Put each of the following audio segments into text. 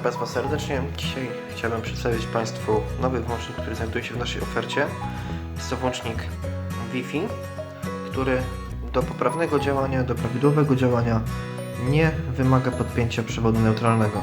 Witam Państwa serdecznie. Dzisiaj chciałbym przedstawić Państwu nowy włącznik, który znajduje się w naszej ofercie. Jest to włącznik Wi-Fi, który do poprawnego działania, do prawidłowego działania nie wymaga podpięcia przewodu neutralnego.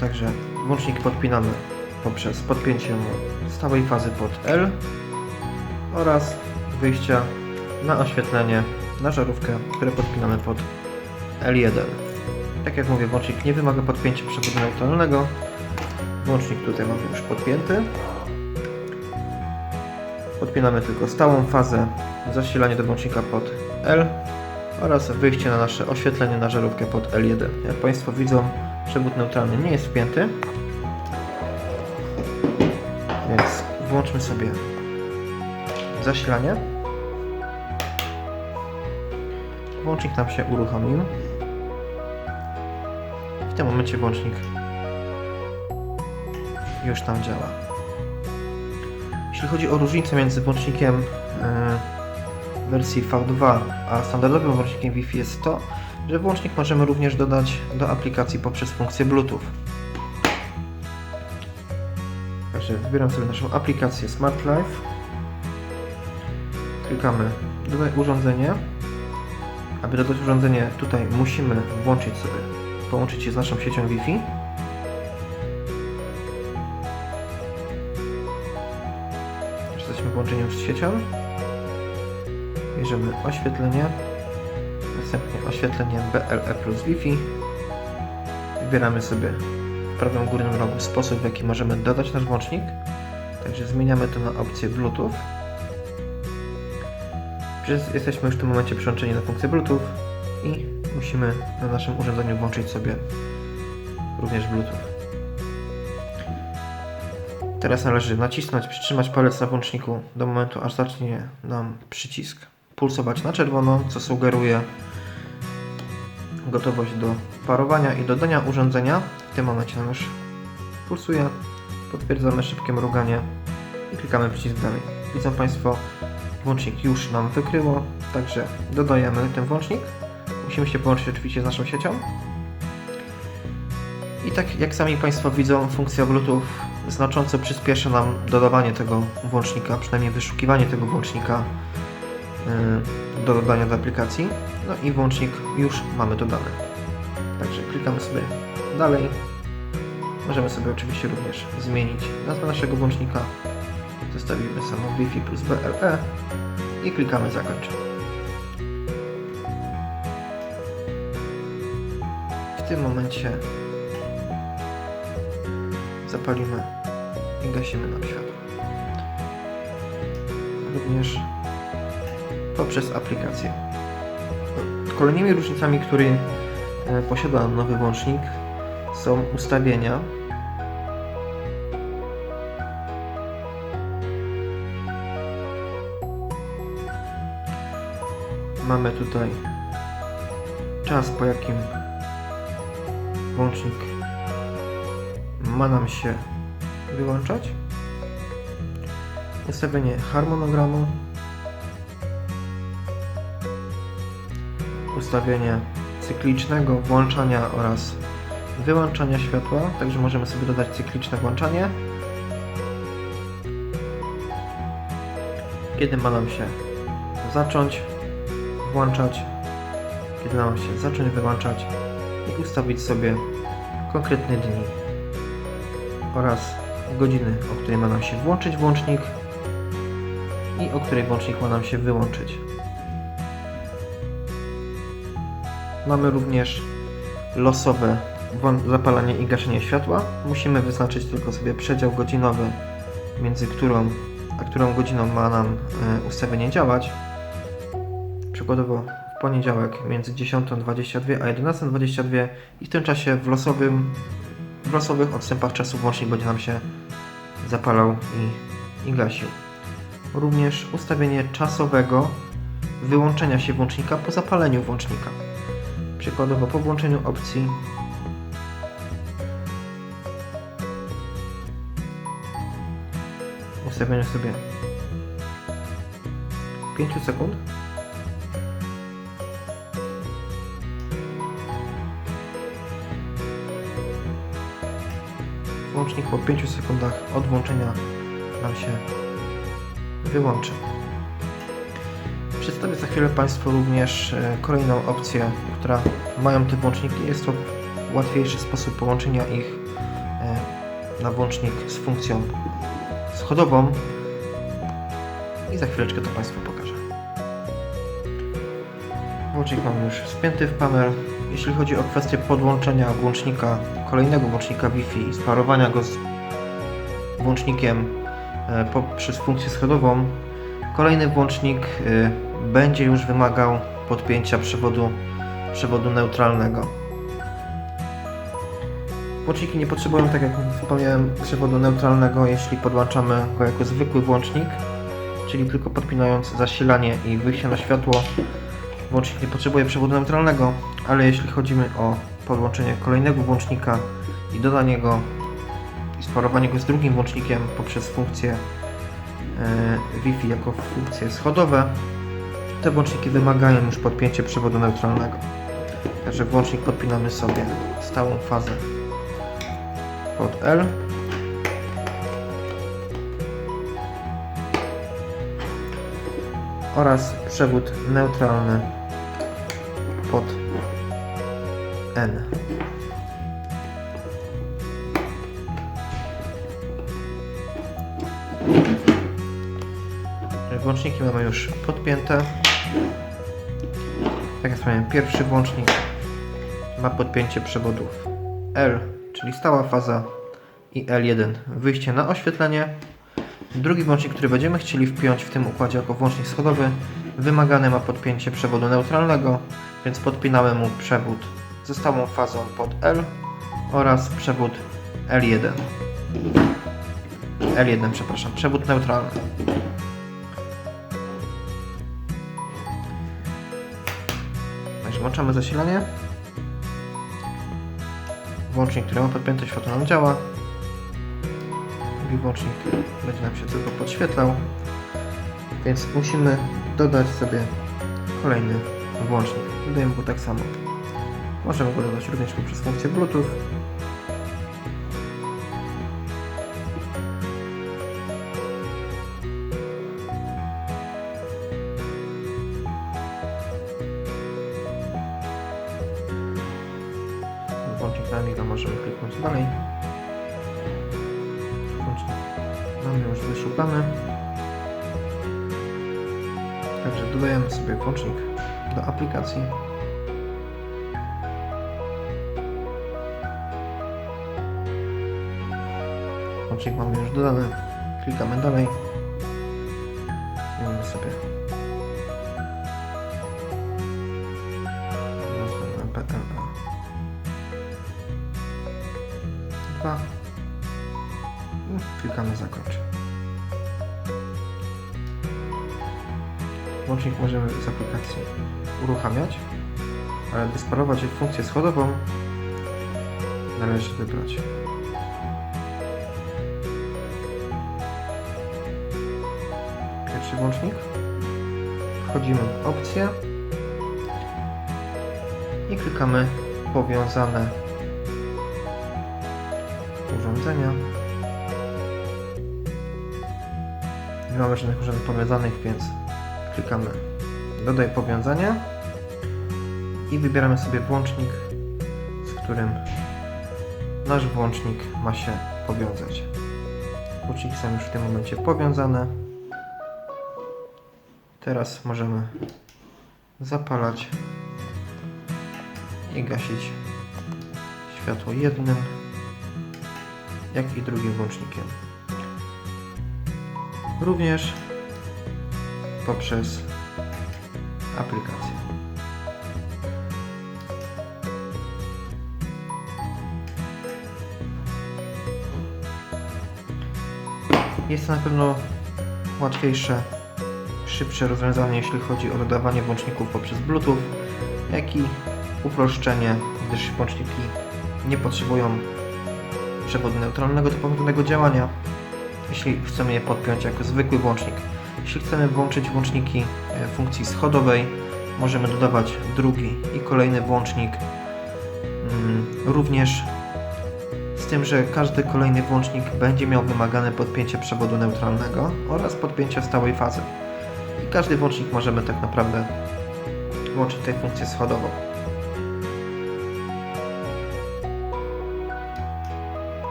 Także włącznik podpinamy poprzez podpięcie stałej fazy pod L oraz wyjścia na oświetlenie na żarówkę, które podpinamy pod L1. Tak jak mówię, włącznik nie wymaga podpięcia przewodu neutralnego. Włącznik tutaj mamy już podpięty. Podpinamy tylko stałą fazę zasilania do włącznika pod L oraz wyjście na nasze oświetlenie na żarówkę pod L1. Jak Państwo widzą, przewód neutralny nie jest wpięty. Więc włączmy sobie zasilanie. Włącznik nam się uruchomił. W tym momencie włącznik już tam działa. Jeśli chodzi o różnicę między włącznikiem e, wersji V2 a standardowym włącznikiem Wi-Fi jest to, że włącznik możemy również dodać do aplikacji poprzez funkcję Bluetooth. Także wybieram sobie naszą aplikację Smart Life. Klikamy dodaj urządzenie. Aby dodać urządzenie tutaj musimy włączyć sobie, połączyć je z naszą siecią Wi-Fi. Jesteśmy połączeni z siecią. Bierzemy oświetlenie, następnie oświetlenie BLE plus Wi-Fi. Wybieramy sobie w prawym górnym rogu sposób, w jaki możemy dodać nasz włącznik. Także zmieniamy to na opcję Bluetooth. Jesteśmy już w tym momencie przyłączeni na funkcję Bluetooth i musimy na naszym urządzeniu włączyć sobie również Bluetooth. Teraz należy nacisnąć, przytrzymać palec na włączniku do momentu, aż zacznie nam przycisk pulsować na czerwono, co sugeruje gotowość do parowania i dodania urządzenia. W tym momencie nam już pulsuje. Potwierdzamy szybkie mruganie i klikamy przycisk dalej. Widzą Państwo, włącznik już nam wykryło, także dodajemy ten włącznik. Musimy się połączyć oczywiście z naszą siecią. I tak jak sami Państwo widzą, funkcja Bluetooth znacząco przyspiesza nam dodawanie tego włącznika, przynajmniej wyszukiwanie tego włącznika yy, do dodania do aplikacji. No i włącznik już mamy dodany. Także klikamy sobie dalej. Możemy sobie oczywiście również zmienić nazwę naszego włącznika. Zostawimy samo Wi-Fi plus BLE i klikamy zakończ. Tym momencie zapalimy i gasimy nam światło. Również poprzez aplikację. Kolejnymi różnicami, które e, posiada nowy włącznik są ustawienia Mamy tutaj czas, po jakim włącznik ma nam się wyłączać. Ustawienie harmonogramu. Ustawienie cyklicznego włączania oraz wyłączania światła, także możemy sobie dodać cykliczne włączanie. Kiedy ma nam się zacząć włączać, kiedy ma nam się zacząć wyłączać i ustawić sobie konkretne dni oraz godziny, o której ma nam się włączyć włącznik i o której włącznik ma nam się wyłączyć. Mamy również losowe zapalanie i gaszenie światła. Musimy wyznaczyć tylko sobie przedział godzinowy, między którą a którą godziną ma nam e, ustawienie działać. Przykładowo poniedziałek między 10.22 a 11.22 i w tym czasie w losowym w losowych odstępach czasu włącznik będzie nam się zapalał i, i gasił. Również ustawienie czasowego wyłączenia się włącznika po zapaleniu włącznika. Przykładowo po włączeniu opcji ustawieniu sobie 5 sekund włącznik po 5 sekundach od włączenia nam się wyłączy. Przedstawię za chwilę Państwu również e, kolejną opcję, która mają te włączniki. Jest to łatwiejszy sposób połączenia ich e, na włącznik z funkcją schodową i za chwileczkę to Państwu pokażę. Włącznik mamy już spięty w panel. Jeśli chodzi o kwestię podłączenia włącznika, kolejnego włącznika Wi-Fi i sparowania go z włącznikiem e, poprzez funkcję schodową, kolejny włącznik e, będzie już wymagał podpięcia przewodu, przewodu neutralnego. Włączniki nie potrzebują, tak jak wspomniałem, przewodu neutralnego, jeśli podłączamy go jako zwykły włącznik, czyli tylko podpinając zasilanie i wyjście na światło. Włącznik nie potrzebuje przewodu neutralnego, ale jeśli chodzi o podłączenie kolejnego włącznika i dodanie go i sparowanie go z drugim włącznikiem poprzez funkcję e, Wi-Fi jako funkcje schodowe, te włączniki wymagają już podpięcia przewodu neutralnego. Także włącznik podpinamy sobie stałą fazę pod L. oraz przewód neutralny N. Włączniki mamy już podpięte. Tak jak wspomniałem, pierwszy włącznik ma podpięcie przewodów L, czyli stała faza i L1 wyjście na oświetlenie. Drugi włącznik, który będziemy chcieli wpiąć w tym układzie jako włącznik schodowy, wymagany ma podpięcie przewodu neutralnego, więc podpinamy mu przewód ze stałą fazą pod L oraz przewód L1. L1, przepraszam, przewód neutralny. Włączamy zasilanie. Włącznik, który ma podpięte światło nam działa. Drugi włącznik będzie nam się tylko podświetlał. Więc musimy dodać sobie kolejny włącznik. Dodajemy go tak samo. Możemy go dodać również poprzez funkcję Bluetooth. Włącznik na miga możemy kliknąć dalej. Włącznik mamy już wyszukany. Także dodajemy sobie włącznik do aplikacji. Włącznik mamy już dodany. Klikamy dalej. Mamy sobie PLA 2. Klikamy zakończ. Łącznik możemy z aplikacji uruchamiać, ale by sparować funkcję schodową należy wybrać pierwszy włącznik. Wchodzimy w opcję i klikamy powiązane urządzenia. Nie mamy żadnych urządzeń powiązanych, więc klikamy dodaj powiązania i wybieramy sobie włącznik, z którym nasz włącznik ma się powiązać. Włączniki są już w tym momencie powiązane. Teraz możemy zapalać i gasić światło jednym, jak i drugim włącznikiem. Również poprzez aplikację. Jest to na pewno łatwiejsze, szybsze rozwiązanie, jeśli chodzi o dodawanie włączników poprzez Bluetooth, jak i uproszczenie, gdyż włączniki nie potrzebują przewodu neutralnego do powolnego działania, jeśli chcemy je podpiąć jako zwykły włącznik. Jeśli chcemy włączyć włączniki e, funkcji schodowej, możemy dodawać drugi i kolejny włącznik, mm, również z tym, że każdy kolejny włącznik będzie miał wymagane podpięcie przewodu neutralnego oraz podpięcie stałej fazy. I każdy włącznik możemy tak naprawdę włączyć tutaj funkcję schodową.